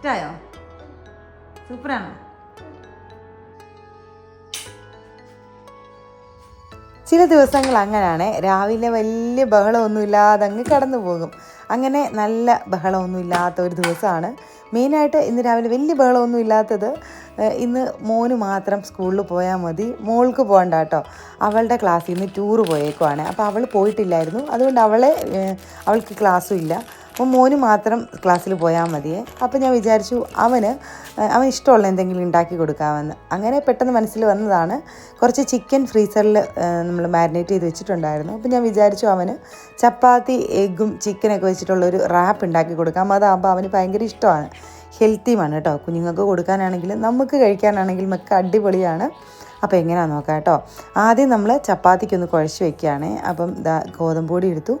ഇഷ്ടമായോ സൂപ്പറാണോ? ചില ദിവസങ്ങൾ അങ്ങനെയാണ് രാവിലെ വലിയ ബഹളമൊന്നുമില്ലാതെ അങ്ങ് കടന്നു പോകും. അങ്ങനെ നല്ല ബഹളമൊന്നുമില്ലാത്ത ഒരു ദിവസമാണ്. മെയിനായിട്ട് ഇന്ന് രാവിലെ വലിയ ബഹളമൊന്നും ഇല്ലാത്തത് ഇന്ന് മോന് മാത്രം സ്കൂളിൽ പോയാൽ മതി. മോൾക്ക് പോകണ്ട കേട്ടോ അവളുടെ ക്ലാസ്സിൽ നിന്ന് ടൂറ് പോയേക്കുവാണ്. അപ്പോൾ അവൾ പോയിട്ടില്ലായിരുന്നു. അതുകൊണ്ട് അവളെ അവൾക്ക് ക്ലാസ്സും ഇല്ല. അപ്പോൾ മോന് മാത്രം ക്ലാസ്സിൽ പോയാൽ മതിയേ. അപ്പോൾ ഞാൻ വിചാരിച്ചു അവന് അവൻ ഇഷ്ടമുള്ള എന്തെങ്കിലും ഉണ്ടാക്കി കൊടുക്കാമെന്ന്. അങ്ങനെ പെട്ടെന്ന് മനസ്സിൽ വന്നതാണ് കുറച്ച് ചിക്കൻ ഫ്രീസറിൽ നമ്മൾ മാരിനേറ്റ് ചെയ്ത് വെച്ചിട്ടുണ്ടായിരുന്നു. അപ്പോൾ ഞാൻ വിചാരിച്ചു അവന് ചപ്പാത്തി എഗ്ഗും ചിക്കനൊക്കെ വെച്ചിട്ടുള്ളൊരു റാപ്പ് ഉണ്ടാക്കി കൊടുക്കാം. അതാകുമ്പോൾ അവന് ഭയങ്കര ഇഷ്ടമാണ്. ഹെൽത്തിയുമാണ് കേട്ടോ. കുഞ്ഞുങ്ങൾക്ക് കൊടുക്കാനാണെങ്കിലും നമുക്ക് കഴിക്കാനാണെങ്കിലും ഒക്കെ അടിപൊളിയാണ്. അപ്പോൾ എങ്ങനെയാണെന്ന് നോക്കാം കേട്ടോ. ആദ്യം നമ്മൾ ചപ്പാത്തിക്കൊന്ന് കുഴച്ച് വെക്കുകയാണ്. അപ്പം ഗോതമ്പ് പൊടി എടുത്തു.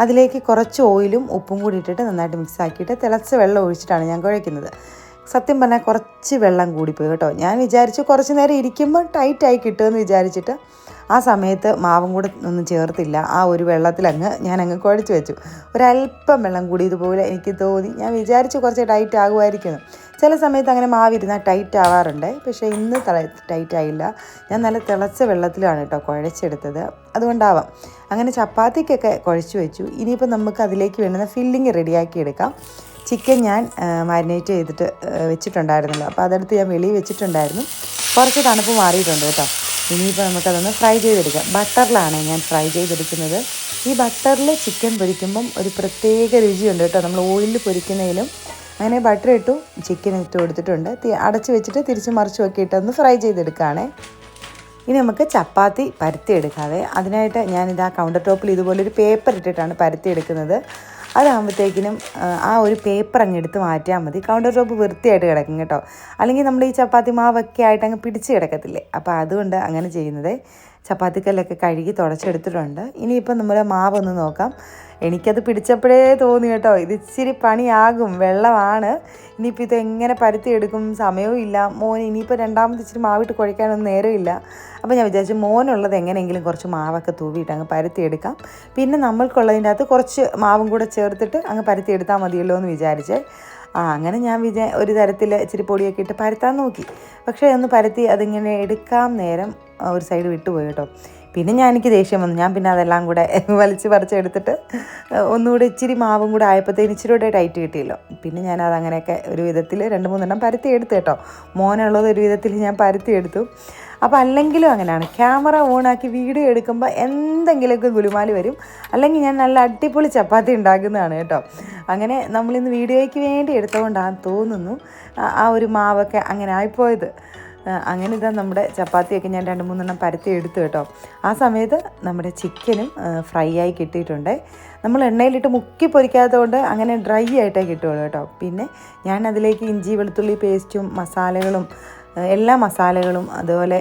അതിലേക്ക് കുറച്ച് ഓയിലും ഉപ്പും കൂടി ഇട്ടിട്ട് നന്നായിട്ട് മിക്സ് ആക്കിയിട്ട് തിളച്ച വെള്ളം ഒഴിച്ചിട്ടാണ് ഞാൻ കുഴയ്ക്കുന്നത് സത്യം പറഞ്ഞാൽ കുറച്ച് വെള്ളം കൂടിപ്പോയി കേട്ടോ. ഞാൻ വിചാരിച്ചു കുറച്ച് നേരം ഇരിക്കുമ്പോൾ ടൈറ്റായി കിട്ടുമെന്ന് വിചാരിച്ചിട്ട് ആ സമയത്ത് മാവും കൂടെ ഒന്നും ചേർത്തില്ല. ആ ഒരു വെള്ളത്തിലങ്ങ് അങ്ങ് കുഴച്ച് വെച്ചു. ഒരല്പം വെള്ളം കൂടി ഇതുപോലെ എനിക്ക് തോന്നി. ഞാൻ വിചാരിച്ചു കുറച്ച് ടൈറ്റ് ആകുമായിരിക്കുന്നു ചില സമയത്ത് അങ്ങനെ മാവിരുന്നാൽ ടൈറ്റ് ആവാറുണ്ട്. പക്ഷേ ഇന്ന് ടൈറ്റ് ആയില്ല. ഞാൻ നല്ല തിളച്ച വെള്ളത്തിലാണ് കേട്ടോ കുഴച്ചെടുത്തത്. അതുകൊണ്ടാവാം. അങ്ങനെ ചപ്പാത്തിക്കൊക്കെ കുഴച്ച് വെച്ചു. ഇനിയിപ്പോൾ നമുക്ക് അതിലേക്ക് വേണ്ടുന്ന ഫില്ലിങ് റെഡിയാക്കി എടുക്കാം. ചിക്കൻ ഞാൻ മാരിനേറ്റ് ചെയ്തിട്ട് വെച്ചിട്ടുണ്ടായിരുന്നല്ലോ. അപ്പോൾ അതെടുത്ത് ഞാൻ വെളിയിൽ വെച്ചിട്ടുണ്ടായിരുന്നു. കുറച്ച് തണുപ്പ് മാറിയിട്ടുണ്ട് കേട്ടോ. ഇനിയിപ്പോൾ നമുക്കതൊന്ന് ഫ്രൈ ചെയ്തെടുക്കാം. ബട്ടറിലാണ് ഞാൻ ഫ്രൈ ചെയ്തെടുക്കുന്നത്. ഈ ബട്ടറിൽ ചിക്കൻ പൊരിക്കുമ്പം ഒരു പ്രത്യേക രുചിയുണ്ട് കേട്ടോ. നമ്മൾ ഓയിലിൽ പൊരിക്കുന്നതിലും അങ്ങനെ ബട്ടർ ഇട്ടു ചിക്കൻ ഇട്ട് കൊടുത്തിട്ടുണ്ട്. അടച്ച് വെച്ചിട്ട് തിരിച്ച് മറിച്ച് ഒക്കെ ഇട്ടൊന്ന് ഫ്രൈ ചെയ്തെടുക്കുകയാണേ. ഇനി നമുക്ക് ചപ്പാത്തി പരത്തിയെടുക്കാതെ അതിനായിട്ട് ഞാനിത് ആ കൗണ്ടർ ടോപ്പിൽ ഇതുപോലൊരു പേപ്പർ ഇട്ടിട്ടാണ് പരത്തിയെടുക്കുന്നത്. അതാകുമ്പോഴത്തേക്കിനും ആ, ഒരു പേപ്പർ അങ്ങ് എടുത്ത് മാറ്റിയാൽ മതി. കൗണ്ടർ ടോപ്പ് വൃത്തിയായിട്ട് കിടക്കും കേട്ടോ. അല്ലെങ്കിൽ നമ്മൾ ഈ ചപ്പാത്തി മാവൊക്കെ ആയിട്ട് അങ്ങ് പിടിച്ച് കിടക്കത്തില്ലേ? അപ്പോൾ അതുകൊണ്ട് അങ്ങനെ ചെയ്യുന്നത്. ചപ്പാത്തിക്കല്ലൊക്കെ കഴുകി തുടച്ചെടുത്തിട്ടുണ്ട്. ഇനിയിപ്പോൾ നമ്മൾ മാവൊന്ന് നോക്കാം. എനിക്കത് പിടിച്ചപ്പോഴേ തോന്നി കേട്ടോ. ഇത് ഇച്ചിരി പണിയാകും. വെള്ളമാണ്. ഇനിയിപ്പോൾ ഇത് എങ്ങനെ പരുത്തിയെടുക്കും സമയവും ഇല്ല. മോൻ ഇനിയിപ്പോൾ രണ്ടാമത് ഇച്ചിരി മാവിട്ട് കുഴക്കാനൊന്നും നേരമില്ല. അപ്പോൾ ഞാൻ വിചാരിച്ചു മോനുള്ളത് എങ്ങനെയെങ്കിലും കുറച്ച് മാവൊക്കെ തൂവിയിട്ട് അങ്ങ് പരുത്തിയെടുക്കാം. പിന്നെ നമ്മൾക്കുള്ളതിന്റെ അകത്ത് കുറച്ച് മാവും കൂടെ ചേർത്തിട്ട് അങ്ങ് പരുത്തിയെടുത്താൽ മതിയല്ലോ എന്ന് വിചാരിച്ചേ. ആ അങ്ങനെ ഞാൻ വിചാ ഒരു തരത്തിൽ ഇച്ചിരി പൊടിയൊക്കെ ഇട്ട് പരത്താൻ നോക്കി. പക്ഷേ ഒന്ന് പരത്തി അതിങ്ങനെ എടുക്കാൻ നേരം ഒരു സൈഡ് വിട്ടുപോയി കേട്ടോ. പിന്നെ ഞാൻ എനിക്ക് ദേഷ്യം വന്നു. ഞാൻ പിന്നെ അതെല്ലാം കൂടെ വലിച്ച് പറിച്ചെടുത്തിട്ട് ഒന്നുകൂടെ ഇച്ചിരി മാവും കൂടെ ആയപ്പോഴത്തേന് ഇച്ചിരി കൂടെ ടൈറ്റ് കിട്ടിയല്ലോ. പിന്നെ ഞാൻ അത് അങ്ങനെയൊക്കെ ഒരു വിധത്തിൽ രണ്ട് മൂന്നെണ്ണം പരത്തി എടുത്തു കേട്ടോ. മോനുള്ളത് ഒരു വിധത്തിൽ ഞാൻ പരത്തി എടുത്തു. അപ്പോൾ അല്ലെങ്കിലും അങ്ങനെയാണ്. ക്യാമറ ഓണാക്കി വീഡിയോ എടുക്കുമ്പോൾ എന്തെങ്കിലുമൊക്കെ ഗുലുമാൽ വരും. അല്ലെങ്കിൽ ഞാൻ നല്ല അടിപൊളി ചപ്പാത്തി ഉണ്ടാക്കുന്നതാണ് കേട്ടോ. അങ്ങനെ നമ്മളിന്ന് വീഡിയോയ്ക്ക് വേണ്ടി എടുത്തുകൊണ്ടാണ് തോന്നുന്നു. ആ- ഒരു മാവൊക്കെ അങ്ങനെ ആയിപ്പോയത്. അങ്ങനെ ഇതാ നമ്മുടെ ചപ്പാത്തിയൊക്കെ ഞാൻ രണ്ട് മൂന്നെണ്ണം പരത്തി എടുത്തു കേട്ടോ. ആ സമയത്ത് നമ്മുടെ ചിക്കനും ഫ്രൈ ആയി കിട്ടിയിട്ടുണ്ട്. നമ്മൾ എണ്ണയിലിട്ട് മുക്കി പൊരിക്കാത്തതുകൊണ്ട് അങ്ങനെ ഡ്രൈ ആയിട്ടേ കിട്ടുകയുള്ളൂ കേട്ടോ. പിന്നെ ഞാൻ അതിലേക്ക് ഇഞ്ചി വെളുത്തുള്ളി പേസ്റ്റും മസാലകളും എല്ലാ മസാലകളും അതുപോലെ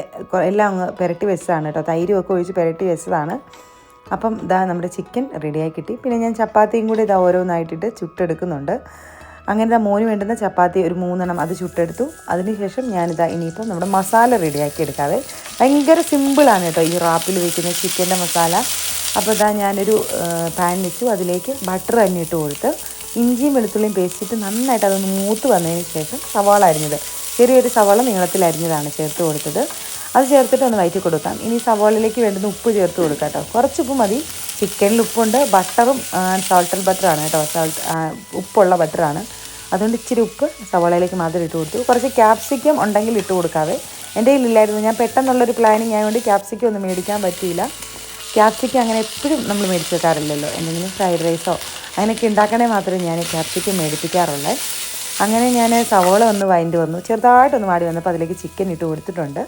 എല്ലാം അങ്ങ് പുരട്ടി വെച്ചതാണ് കേട്ടോ. തൈരും ഒക്കെ ഒഴിച്ച് പുരട്ടി വെച്ചതാണ്. അപ്പം ഇതാ നമ്മുടെ ചിക്കൻ റെഡിയായി കിട്ടി. പിന്നെ ഞാൻ ചപ്പാത്തിയും കൂടി ഇതാ ഓരോന്നായിട്ടിട്ട് ചുട്ടെടുക്കുന്നുണ്ട്. അങ്ങനെ ഇതാ മോന് വേണ്ടുന്ന ചപ്പാത്തി ഒരു മൂന്നെണ്ണം അത് ചുട്ടെടുത്തു. അതിനുശേഷം ഞാനിതാ ഇനിയിപ്പം നമ്മുടെ മസാല റെഡിയാക്കി എടുക്കാതെ ഭയങ്കര സിമ്പിളാണ് കേട്ടോ ഈ റാപ്പിൽ വയ്ക്കുന്ന ചിക്കന്റെ മസാല. അപ്പോൾ ഇതാ ഞാനൊരു പാൻ വെച്ചു. അതിലേക്ക് ബട്ടർ തന്നെ ഇട്ട് കൊടുത്ത് ഇഞ്ചിയും വെളുത്തുള്ളിയും പേസ്റ്റിട്ട് നന്നായിട്ട് അതൊന്ന് മൂത്ത് വന്നതിന് ശേഷം സവാള അരിഞ്ഞത്. ചെറിയൊരു സവാള നീളത്തിൽ അരിഞ്ഞതാണ് ചേർത്ത് കൊടുത്തത്. അത് ചേർത്തിട്ട് ഒന്ന് വയറ്റി കൊടുക്കാം. ഇനി സവാളയിലേക്ക് വേണ്ടുന്ന ഉപ്പ് ചേർത്ത് കൊടുക്കാം കേട്ടോ. കുറച്ച് ഉപ്പ് മതി. ചിക്കനിൽ ഉപ്പുണ്ട്. ബട്ടറും സോൾട്ടഡ് ബട്ടറാണ് കേട്ടോ. സോൾട്ട് ഉപ്പുള്ള ബട്ടറാണ് അതുകൊണ്ട് ഇച്ചിരി ഉപ്പ് സവാളയിലേക്ക് മാത്രം ഇട്ട് കൊടുത്തു. കുറച്ച് ക്യാപ്സിക്കം ഉണ്ടെങ്കിൽ ഇട്ട് കൊടുക്കാവേ. എന്റെ കയ്യിലില്ലായിരുന്നു. ഞാൻ പെട്ടെന്നുള്ളൊരു പ്ലാനിങ് ആയതുകൊണ്ട് ക്യാപ്സിക്കം ഒന്നും മേടിക്കാൻ പറ്റിയില്ല. ക്യാപ്സിക്കം അങ്ങനെ എപ്പോഴും നമ്മൾ മേടിച്ച് വെക്കാറില്ലല്ലോ. എന്തെങ്കിലും ഫ്രൈഡ് റൈസോ അങ്ങനെയൊക്കെ ഉണ്ടാക്കണേ മാത്രമേ ഞാൻ ക്യാപ്സിക്കം മേടിപ്പിക്കാറുള്ളേ. അങ്ങനെ ഞാൻ സവോള ഒന്ന് വൈൻഡ് വന്നു. ചെറുതായിട്ടൊന്ന് വാടി വന്നപ്പോൾ അതിലേക്ക് ചിക്കൻ ഇട്ട് കൊടുത്തിട്ടുണ്ട്.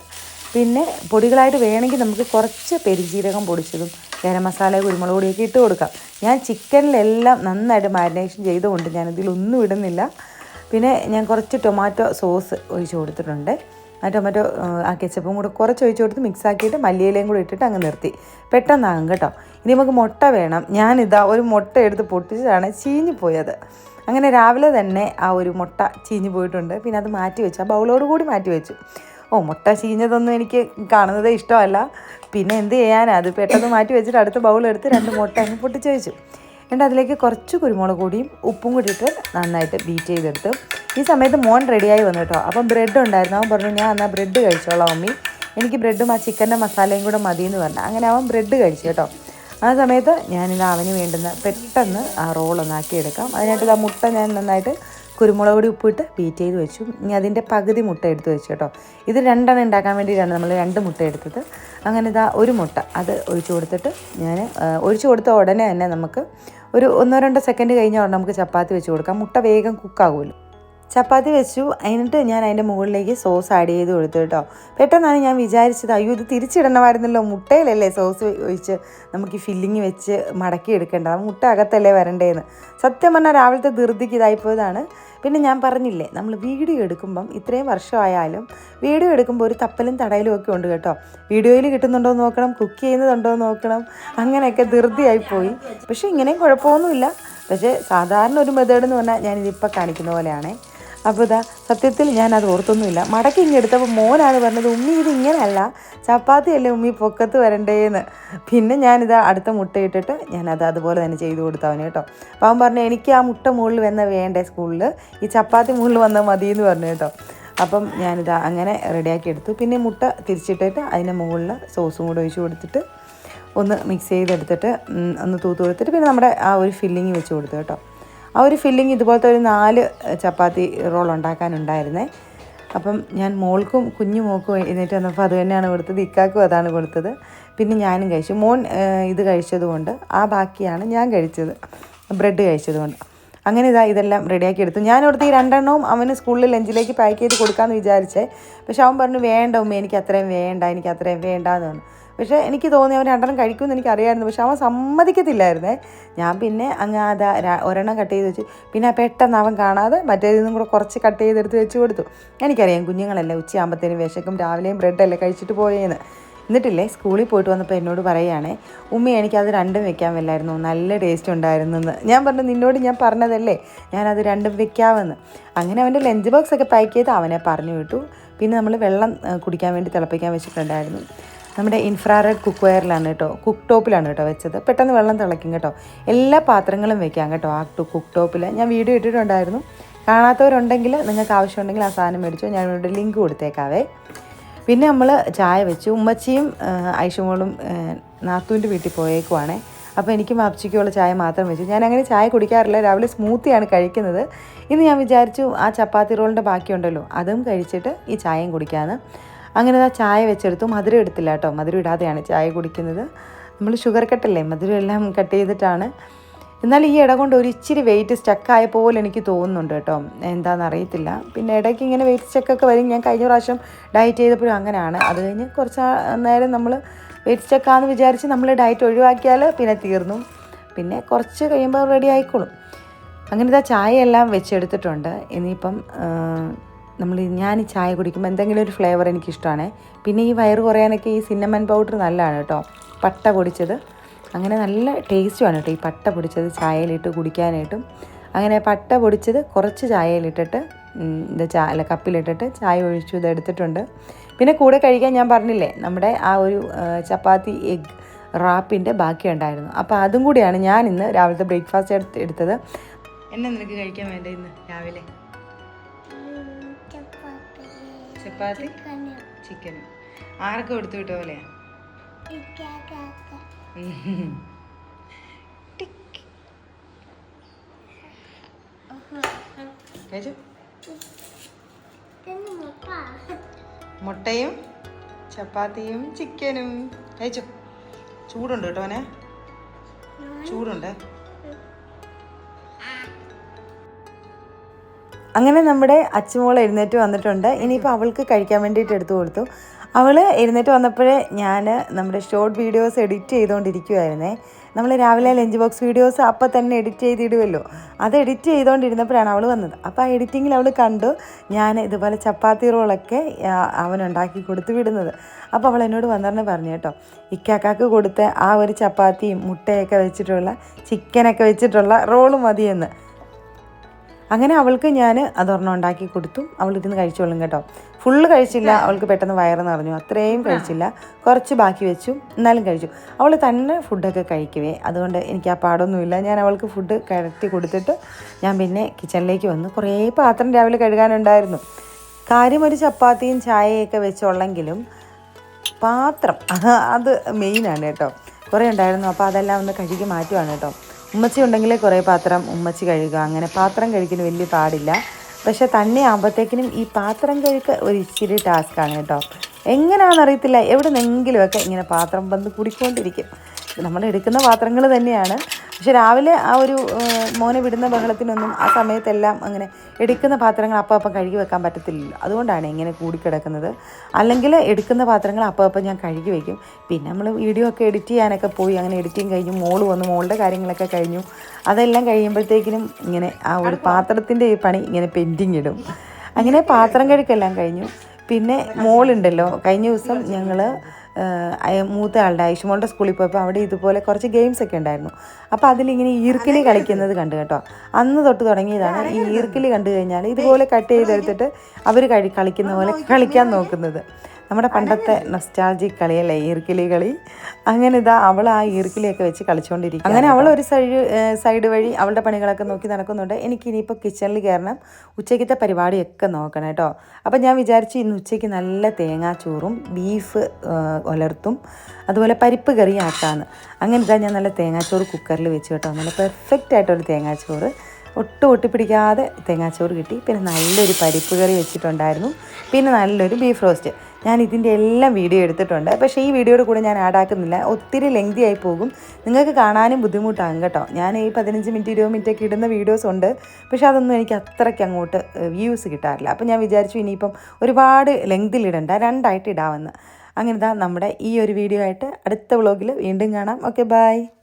പിന്നെ പൊടികളായിട്ട് വേണമെങ്കിൽ നമുക്ക് കുറച്ച് പെരിജീരകം പൊടിച്ചതും ഗരം മസാല കുരുമുളക് പൊടിയൊക്കെ ഇട്ട് കൊടുക്കാം. ഞാൻ ചിക്കനിലെല്ലാം നന്നായിട്ട് മാരിനേഷൻ ചെയ്തുകൊണ്ട് ഞാൻ ഇതിലൊന്നും ഇടുന്നില്ല. പിന്നെ ഞാൻ കുറച്ച് ടൊമാറ്റോ സോസ് ഒഴിച്ച് കൊടുത്തിട്ടുണ്ട്. ആ ടൊമാറ്റോ ആ കെച്ചപ്പും കൂടെ കുറച്ച് ഒഴിച്ച് കൊടുത്ത് മിക്സ് ആക്കിയിട്ട് മല്ലിയിലയും കൂടെ ഇട്ടിട്ട് അങ്ങ് നിർത്തി. പെട്ടെന്നാകും കേട്ടോ. ഇനി നമുക്ക് മുട്ട വേണം. ഞാനിതാ ഒരു മുട്ട എടുത്ത് പൊട്ടിച്ചതാണ് ചീഞ്ഞു പോയത്. അങ്ങനെ രാവിലെ തന്നെ ആ ഒരു മുട്ട ചീഞ്ഞു പോയിട്ടുണ്ട്. പിന്നെ അത് മാറ്റി വെച്ചു. ആ ബൗളോട് കൂടി മാറ്റി വെച്ചു. ഓ മുട്ട ചീഞ്ഞതൊന്നും എനിക്ക് കാണുന്നത് ഇഷ്ടമല്ല. പിന്നെ എന്ത് ചെയ്യാനാ? അത് പെട്ടെന്ന് മാറ്റി വെച്ചിട്ട് അടുത്ത ബൗൾ എടുത്ത് രണ്ട് മുട്ട അങ്ങ് പൊട്ടിച്ച് വെച്ചു. എന്നിട്ട് അതിലേക്ക് കുറച്ച് കുരുമുളക് കൂടിയും ഉപ്പും കൂടി ഇട്ട് നന്നായിട്ട് ബീറ്റ് ചെയ്തെടുത്ത്. ഈ സമയത്ത് മോൻ റെഡിയായി വന്നു കേട്ടോ. അപ്പം ബ്രെഡ് ഉണ്ടായിരുന്നു. അവൻ പറഞ്ഞു ഞാൻ എന്നാൽ ബ്രെഡ് കഴിച്ചോളാം അമ്മി. എനിക്ക് ബ്രെഡും ആ ചിക്കന്റെ മസാലയും കൂടെ മതി എന്ന് പറഞ്ഞു. അങ്ങനെ അവൻ ബ്രെഡ് കഴിച്ചു കേട്ടോ. ആ സമയത്ത് ഞാനിത് അവന് വേണ്ടുന്ന പെട്ടെന്ന് ആ റോളൊന്നാക്കി എടുക്കാം. അതിനായിട്ട് ആ മുട്ട ഞാൻ നന്നായിട്ട് കുരുമുളക് പൊടി ഉപ്പിട്ട് ബീറ്റ് ചെയ്ത് വെച്ചു. ഇനി അതിന്റെ പകുതി മുട്ട എടുത്ത് വെച്ചു കേട്ടോ. ഇത് രണ്ടെണ്ണം ഉണ്ടാക്കാൻ വേണ്ടിയിട്ടാണ് നമ്മൾ രണ്ട് മുട്ട എടുത്തത്. അങ്ങനെ ഇതാ ഒരു മുട്ട. അത് ഒഴിച്ചു കൊടുത്തിട്ട് ഞാൻ ഒഴിച്ചു കൊടുത്ത ഉടനെ തന്നെ നമുക്ക് ഒരു ഒന്നോ രണ്ടോ സെക്കൻഡ് കഴിഞ്ഞ ഉടനെ നമുക്ക് ചപ്പാത്തി വെച്ച് കൊടുക്കാം. മുട്ട വേഗം കുക്കാകുമല്ലോ ചപ്പാത്തി വെച്ചു. എന്നിട്ട് ഞാൻ അതിന്റെ മുകളിലേക്ക് സോസ് ആഡ് ചെയ്ത് കൊടുത്തു കേട്ടോ. പെട്ടെന്നാണ് ഞാൻ വിചാരിച്ചത് അയ്യോ ഇത് തിരിച്ചിടണമായിരുന്നല്ലോ. മുട്ടയിലല്ലേ സോസ് ഒഴിച്ച് നമുക്ക് ഈ ഫില്ലിങ് വെച്ച് മടക്കി എടുക്കേണ്ട മുട്ട അകത്തല്ലേ വരണ്ടേന്ന്. സത്യം പറഞ്ഞാൽ രാവിലത്തെ ധൃതിക്ക് ഇതായിപ്പോയതാണ്. പിന്നെ ഞാൻ പറഞ്ഞില്ലേ നമ്മൾ വീഡിയോ എടുക്കുമ്പം ഇത്രയും വർഷമായാലും വീഡിയോ എടുക്കുമ്പോൾ ഒരു തപ്പലും തടയലും ഒക്കെ ഉണ്ട് കേട്ടോ. വീഡിയോയിൽ കിട്ടുന്നുണ്ടോ എന്ന് നോക്കണം കുക്ക് ചെയ്യുന്നതുണ്ടോ എന്ന് നോക്കണം. അങ്ങനെയൊക്കെ ധൃതിയായിപ്പോയി. പക്ഷേ ഇങ്ങനെയും കുഴപ്പമൊന്നുമില്ല. പക്ഷേ സാധാരണ ഒരു മെത്തേഡ് എന്ന് പറഞ്ഞാൽ ഞാനിതിപ്പോൾ കാണിക്കുന്ന പോലെയാണേ. അപ്പോൾ ഇതാ സത്യത്തിൽ ഞാൻ അത് ഓർത്തൊന്നുമില്ല. മടക്കി ഇങ്ങനെ എടുത്തപ്പോൾ മോനാണ് പറഞ്ഞത് ഉമ്മി ഇത് ഇങ്ങനെയല്ല ചപ്പാത്തിയല്ലേ ഉമ്മി പൊക്കത്ത് വരണ്ടേന്ന്. പിന്നെ ഞാനിത് അടുത്ത മുട്ട ഇട്ടിട്ട് ഞാനത് അതുപോലെ തന്നെ ചെയ്തു കൊടുത്തവന് കേട്ടോ. അപ്പോൾ അവൻ പറഞ്ഞു എനിക്ക് ആ മുട്ട മുകളിൽ വന്ന വേണ്ടേ സ്കൂളിൽ? ഈ ചപ്പാത്തി മുകളിൽ വന്നാൽ മതി എന്ന് പറഞ്ഞു കേട്ടോ. അപ്പം ഞാനിത് അങ്ങനെ റെഡിയാക്കി എടുത്തു. പിന്നെ മുട്ട തിരിച്ചിട്ടിട്ട് അതിന്റെ മുകളിൽ സോസും കൂടെ ഒഴിച്ച് കൊടുത്തിട്ട് ഒന്ന് മിക്സ് ചെയ്തെടുത്തിട്ട് ഒന്ന് തൂത്ത് കൊടുത്തിട്ട് പിന്നെ നമ്മുടെ ആ ഒരു ഫില്ലിങ് വെച്ച് കൊടുത്തു കേട്ടോ. ആ ഒരു ഫില്ലിങ് ഇതുപോലത്തെ ഒരു നാല് ചപ്പാത്തി റോൾ ഉണ്ടാക്കാനുണ്ടായിരുന്നേ. അപ്പം ഞാൻ മോൾക്കും കുഞ്ഞു മോൾക്കും എഴുന്നേറ്റ് വന്നപ്പോൾ അത് തന്നെയാണ് കൊടുത്തത്. ഇക്കാക്കും അതാണ് കൊടുത്തത്. പിന്നെ ഞാനും കഴിച്ചു. മോൻ ഇത് കഴിച്ചതുകൊണ്ട് ആ ബാക്കിയാണ് ഞാൻ കഴിച്ചത്. ബ്രെഡ് കഴിച്ചതുകൊണ്ട്. അങ്ങനെ ഇതാ ഇതെല്ലാം റെഡിയാക്കി എടുത്തു. ഞാൻ അവിടുത്തെ ഈ രണ്ടെണ്ണവും അവന് സ്കൂളിൽ ലഞ്ചിലേക്ക് പാക്ക് ചെയ്ത് കൊടുക്കാമെന്ന് വിചാരിച്ചേ. പക്ഷെ അവൻ പറഞ്ഞു വേണ്ട ഉമ്മ എനിക്ക് അത്രയും വേണ്ട എനിക്ക് അത്രയും വേണ്ട എന്ന് പറഞ്ഞു. പക്ഷേ എനിക്ക് തോന്നി അവൻ രണ്ടെണ്ണം കഴിക്കുമെന്ന് എനിക്ക് അറിയാമായിരുന്നു പക്ഷെ അവൻ സമ്മതിക്കത്തില്ലായിരുന്നേ. ഞാൻ പിന്നെ അങ്ങ് അതാ ഒരെണ്ണം കട്ട് ചെയ്ത് വെച്ചു. പിന്നെ പെട്ടെന്ന് അവൻ കാണാതെ മറ്റേതിൽ നിന്നും കൂടെ കുറച്ച് കട്ട് ചെയ്തെടുത്ത് വെച്ച് കൊടുത്തു. എനിക്കറിയാം കുഞ്ഞുങ്ങളല്ലേ ഉച്ചയാകുമ്പോഴത്തേനും വിശക്കും രാവിലെയും ബ്രെഡല്ലേ കഴിച്ചിട്ട് പോയേന്ന്. എന്നിട്ടില്ലേ സ്കൂളിൽ പോയിട്ട് വന്നപ്പോൾ എന്നോട് പറയുകയാണേ ഉമ്മ എനിക്കത് രണ്ടും വെക്കാൻ വല്ലായിരുന്നു. നല്ല ടേസ്റ്റ് ഉണ്ടായിരുന്നു എന്ന് ഞാൻ പറഞ്ഞു നിന്നോട് ഞാൻ പറഞ്ഞതല്ലേ? ഞാനത് രണ്ടും വെക്കാമെന്ന് അങ്ങനെ അവന്റെ ലഞ്ച് ബോക്സ് ഒക്കെ പാക്ക് ചെയ്ത് അവനെ പറഞ്ഞു വിട്ടു. പിന്നെ നമ്മൾ വെള്ളം കുടിക്കാൻ വേണ്ടി തിളപ്പിക്കാൻ വെച്ചിട്ടുണ്ടായിരുന്നു. നമ്മുടെ ഇൻഫ്രാറെഡ് കുക്ക് വെയറിലാണ് കേട്ടോ. കുക്ക് ടോപ്പിലാണ് കേട്ടോ വെച്ചത്. പെട്ടെന്ന് വെള്ളം തിളയ്ക്കും കേട്ടോ. എല്ലാ പാത്രങ്ങളും വെക്കാം കേട്ടോ. ആ ടു കുക്ക് ടോപ്പിൽ ഞാൻ വീഡിയോ ഇട്ടിട്ടുണ്ടായിരുന്നു. കാണാത്തവരുണ്ടെങ്കിൽ നിങ്ങൾക്ക് ആവശ്യമുണ്ടെങ്കിൽ ആ സാധനം മേടിച്ചോ. ഞാൻ ഇവിടെ ലിങ്ക് കൊടുത്തേക്കാവേ. പിന്നെ നമ്മൾ ചായ വെച്ചു. ഉമ്മച്ചിയും ഐഷമോളും നാത്തൂന്റെ വീട്ടിൽ പോയേക്കുവാണേ. അപ്പോൾ എനിക്കും അപ്ചിക്കുള്ള ചായ മാത്രം വെച്ചു. ഞാൻ അങ്ങനെ ചായ കുടിക്കാറില്ല. രാവിലെ സ്മൂത്തിയാണ് കഴിക്കുന്നത്. ഇന്ന് ഞാൻ വിചാരിച്ചു ആ ചപ്പാത്തി റോളിന്റെ ബാക്കിയുണ്ടല്ലോ. അതും കഴിച്ചിട്ട് ഈ ചായയും കുടിക്കാമെന്ന് അങ്ങനെ ആ ചായ വെച്ചെടുത്തു. മധുരം എടുത്തില്ല കേട്ടോ മധുരം ഇടാതെയാണ് ചായ കുടിക്കുന്നത്. നമ്മൾ ഷുഗർ കട്ടല്ലേ? മധുരം എല്ലാം കട്ട് ചെയ്തിട്ടാണ്. എന്നാൽ ഈ ഇട കൊണ്ട് ഒരു ഇച്ചിരി വെയിറ്റ് സ്റ്റക്കായ പോലെ എനിക്ക് തോന്നുന്നുണ്ട് കേട്ടോ എന്താണെന്ന് അറിയത്തില്ല. പിന്നെ ഇടയ്ക്ക് ഇങ്ങനെ വെയിറ്റ് സ്റ്റക്കൊക്കെ വരും. ഞാൻ കഴിഞ്ഞ പ്രാവശ്യം ഡയറ്റ് ചെയ്തപ്പോഴും അങ്ങനെയാണ്. അത് കഴിഞ്ഞ് കുറച്ച് നേരം നമ്മൾ വെയിറ്റ് സ്റ്റക്കാന്ന് വിചാരിച്ച് നമ്മൾ ഡയറ്റ് ഒഴിവാക്കിയാൽ പിന്നെ തീർന്നു. പിന്നെ കുറച്ച് കഴിയുമ്പോൾ റെഡി ആയിക്കോളും. അങ്ങനെ ഇതാ ചായ എല്ലാം വെച്ചെടുത്തിട്ടുണ്ട്. ഇനിയിപ്പം നമ്മൾ ഞാൻ ചായ കുടിക്കുമ്പോൾ എന്തെങ്കിലും ഒരു ഫ്ലേവർ എനിക്കിഷ്ടമാണ് പിന്നെ ഈ വയറ് കുറയാനൊക്കെ ഈ സിന്നമൻ പൗഡർ നല്ലതാണ് കേട്ടോ. പട്ട പൊടിച്ചത്. അങ്ങനെ നല്ല ടേസ്റ്റുമാണ് കേട്ടോ ഈ പട്ട പൊടിച്ചത് ചായയിലിട്ട് കുടിക്കാനായിട്ടും. അങ്ങനെ പട്ട പൊടിച്ചത് കുറച്ച് ചായയിലിട്ടിട്ട് ഇത് ചാ അല്ല കപ്പിലിട്ടിട്ട് ചായ ഒഴിച്ചു ഇത് എടുത്തിട്ടുണ്ട്. പിന്നെ കൂടെ കഴിക്കാൻ ഞാൻ പറഞ്ഞില്ലേ നമ്മുടെ ആ ഒരു ചപ്പാത്തി എഗ് റാപ്പിന്റെ ബാക്കി ഉണ്ടായിരുന്നു. അപ്പോൾ അതും കൂടിയാണ് ഞാൻ ഇന്ന് രാവിലത്തെ ബ്രേക്ക്ഫാസ്റ്റ് എടുത്ത് എടുത്തത്. എന്നെ നിനക്ക് കഴിക്കാൻ വേണ്ട ഇന്ന് രാവിലെ. ചപ്പാത്തി? ചിക്കനും. ആർക്കും എടുത്തു വിട്ട പോലെ? മുട്ടയും ചപ്പാത്തിയും ചിക്കനും. കഴിച്ചു ചൂടുണ്ട് കേട്ടോ അവനെ ചൂടുണ്ട്. അങ്ങനെ നമ്മുടെ അച്ചുമോൾ എഴുന്നേറ്റ് വന്നിട്ടുണ്ട്. ഇനിയിപ്പോൾ അവൾക്ക് കഴിക്കാൻ വേണ്ടിയിട്ട് എടുത്തു കൊടുത്തു. അവൾ എഴുന്നേറ്റ് വന്നപ്പോഴേ ഞാൻ നമ്മുടെ ഷോർട്ട് വീഡിയോസ് എഡിറ്റ് ചെയ്തുകൊണ്ടിരിക്കുമായിരുന്നേ നമ്മൾ രാവിലെ ലഞ്ച് ബോക്സ് വീഡിയോസ് അപ്പം തന്നെ എഡിറ്റ് ചെയ്തിടുമല്ലോ അത് എഡിറ്റ് ചെയ്തുകൊണ്ടിരുന്നപ്പോഴാണ് അവൾ വന്നത്. അപ്പോൾ ആ എഡിറ്റിങ്ങിൽ അവൾ കണ്ടു. ഞാൻ ഇതുപോലെ ചപ്പാത്തി റോളൊക്കെ അവനുണ്ടാക്കി കൊടുത്തു വിടുന്നത്. അപ്പോൾ അവൾ എന്നോട് വന്നിട്ട് പറഞ്ഞു കേട്ടോ ഇക്കാക്കാക്ക് കൊടുത്ത ആ ഒരു ചപ്പാത്തിയും മുട്ടയൊക്കെ വെച്ചിട്ടുള്ള ചിക്കനൊക്കെ വെച്ചിട്ടുള്ള റോൾ മതിയെന്ന്. അങ്ങനെ അവൾക്ക് ഞാൻ അതൊരെണ്ണം ഉണ്ടാക്കി കൊടുത്തു. അവൾ ഇരുന്ന് കഴിച്ചോളും കേട്ടോ. ഫുള്ള് കഴിച്ചില്ല. അവൾക്ക് പെട്ടെന്ന് വയറ് നിറഞ്ഞു. അത്രയും കഴിച്ചില്ല. കുറച്ച് ബാക്കി വെച്ചു. എന്നാലും കഴിച്ചു. അവൾ തന്നെ ഫുഡൊക്കെ കഴിക്കുവേ. അതുകൊണ്ട് എനിക്ക് ആ പാടൊന്നുമില്ല. ഞാൻ അവൾക്ക് ഫുഡ് കടത്തി കൊടുത്തിട്ട് ഞാൻ പിന്നെ കിച്ചണിലേക്ക് വന്നു. കുറേ പാത്രം രാവിലെ കഴുകാനുണ്ടായിരുന്നു. കാര്യം ഒരു ചപ്പാത്തിയും ചായയൊക്കെ വെച്ചുള്ളെങ്കിലും പാത്രം അത് അത് മെയിനാണ് കേട്ടോ. കുറേ ഉണ്ടായിരുന്നു. അപ്പോൾ അതെല്ലാം ഒന്ന് കഴുകി മാറ്റുവാണ് കേട്ടോ. ഉമ്മച്ചി ഉണ്ടെങ്കിലേ കുറേ പാത്രം ഉമ്മച്ചി കഴുകുക. അങ്ങനെ പാത്രം കഴുകിന് വലിയ പാടില്ല. പക്ഷെ തന്നെ ആകുമ്പോഴത്തേക്കിനും ഈ പാത്രം കഴുക്ക് ഒരു ഇച്ചിരി ടാസ്ക്കാണ് കേട്ടോ. എങ്ങനെയാണെന്നറിയത്തില്ല എവിടെ നിന്നെങ്കിലുമൊക്കെ ഇങ്ങനെ പാത്രം വന്ന് കൂടിക്കൊണ്ടിരിക്കും. നമ്മൾ എടുക്കുന്ന പാത്രങ്ങൾ തന്നെയാണ്. പക്ഷെ രാവിലെ ആ ഒരു മോനെ വിടുന്ന ബഹളത്തിനൊന്നും ആ സമയത്തെല്ലാം അങ്ങനെ എടുക്കുന്ന പാത്രങ്ങൾ അപ്പം അപ്പം കഴുകി വെക്കാൻ പറ്റത്തില്ലല്ലോ. അതുകൊണ്ടാണ് ഇങ്ങനെ കൂടിക്കിടക്കുന്നത്. അല്ലെങ്കിൽ എടുക്കുന്ന പാത്രങ്ങൾ അപ്പം അപ്പം ഞാൻ കഴുകി വയ്ക്കും പിന്നെ നമ്മൾ വീഡിയോ ഒക്കെ എഡിറ്റ് ചെയ്യാനൊക്കെ പോയി അങ്ങനെ എഡിറ്റിങ് കഴിഞ്ഞു മോൾ വന്നു മോളുടെ കാര്യങ്ങളൊക്കെ കഴിഞ്ഞു. അതെല്ലാം കഴിയുമ്പോഴത്തേക്കിനും ഇങ്ങനെ ആ ഒരു പാത്രത്തിന്റെ ഈ പണി ഇങ്ങനെ പെൻഡിങ് ഇടും. അങ്ങനെ പാത്രം കഴുക്കെല്ലാം കഴിഞ്ഞു. പിന്നെ മോളുണ്ടല്ലോ കഴിഞ്ഞ ദിവസം ഞങ്ങൾ മൂത്ത ആളുടെ ഐഷ്മോളുടെ സ്കൂളിൽ പോയപ്പോൾ അവിടെ ഇതുപോലെ കുറച്ച് ഗെയിംസ് ഒക്കെ ഉണ്ടായിരുന്നു. അപ്പോൾ അതിലിങ്ങനെ ഈർക്കിലി കളിക്കുന്നത് കണ്ടു കേട്ടോ. അന്ന് തൊട്ട് തുടങ്ങിയതാണ് ഈ ഈർക്കിലി കണ്ടു കഴിഞ്ഞാൽ ഇതുപോലെ കട്ട് ചെയ്തെടുത്തിട്ട് അവർ കഴി കളിക്കുന്ന പോലെ കളിക്കാൻ നോക്കുന്നത്. നമ്മുടെ പണ്ടത്തെ നൊസ്റ്റാൾജിക് കളിയല്ലേ ഈർക്കിലി കളി? അങ്ങനെ ഇതാ അവൾ ആ ഈർക്കിലിയൊക്കെ വെച്ച് കളിച്ചുകൊണ്ടിരിക്കും അങ്ങനെ അവൾ ഒരു സൈഡ് സൈഡ് വഴി അവളുടെ പണികളൊക്കെ നോക്കി നടക്കുന്നുണ്ട്. എനിക്ക് ഇനിയിപ്പോൾ കിച്ചണിൽ കയറണം. ഉച്ചയ്ക്കത്തെ പരിപാടിയൊക്കെ നോക്കണം കേട്ടോ. അപ്പം ഞാൻ വിചാരിച്ചു ഇന്ന് ഉച്ചയ്ക്ക് നല്ല തേങ്ങാച്ചോറും ബീഫ് ഒലർത്തും അതുപോലെ പരിപ്പ് കറി ആക്കാന്ന്. അങ്ങനെ ഇതാ ഞാൻ നല്ല തേങ്ങാച്ചോറ് കുക്കറിൽ വെച്ച് കേട്ടോ. നല്ല പെർഫെക്റ്റ് ആയിട്ടൊരു തേങ്ങാച്ചോറ്. ഒട്ടും ഒട്ടിപ്പിടിക്കാതെ തേങ്ങാച്ചോറ് കിട്ടി. പിന്നെ നല്ലൊരു പരിപ്പ് കറി വെച്ചിട്ടുണ്ടായിരുന്നു. പിന്നെ നല്ലൊരു ബീഫ് റോസ്റ്റ്. ഞാൻ ഇതിന്റെ എല്ലാം വീഡിയോ എടുത്തിട്ടുണ്ട്. പക്ഷേ ഈ വീഡിയോയുടെ കൂടെ ഞാൻ ആഡാക്കുന്നില്ല ഒത്തിരി ലെങ്തി ആയി പോകും. നിങ്ങൾക്ക് കാണാനും ബുദ്ധിമുട്ടാകും കേട്ടോ. ഞാൻ ഈ പതിനഞ്ച് മിനിറ്റ് ഇരുപത് മിനിറ്റ് ഒക്കെ ഇടുന്ന വീഡിയോസ് ഉണ്ട്. പക്ഷേ അതൊന്നും എനിക്ക് അത്രയ്ക്ക് അങ്ങോട്ട് വ്യൂസ് കിട്ടാറില്ല. അപ്പോൾ ഞാൻ വിചാരിച്ചു ഇനിയിപ്പം ഒരുപാട് ലെങ്തിലിടണ്ട രണ്ടായിട്ട് ഇടാമെന്ന്. അങ്ങനെ ഇതാ നമ്മുടെ ഈ ഒരു വീഡിയോ ആയിട്ട് അടുത്ത വ്ളോഗിൽ വീണ്ടും കാണാം. Okay bye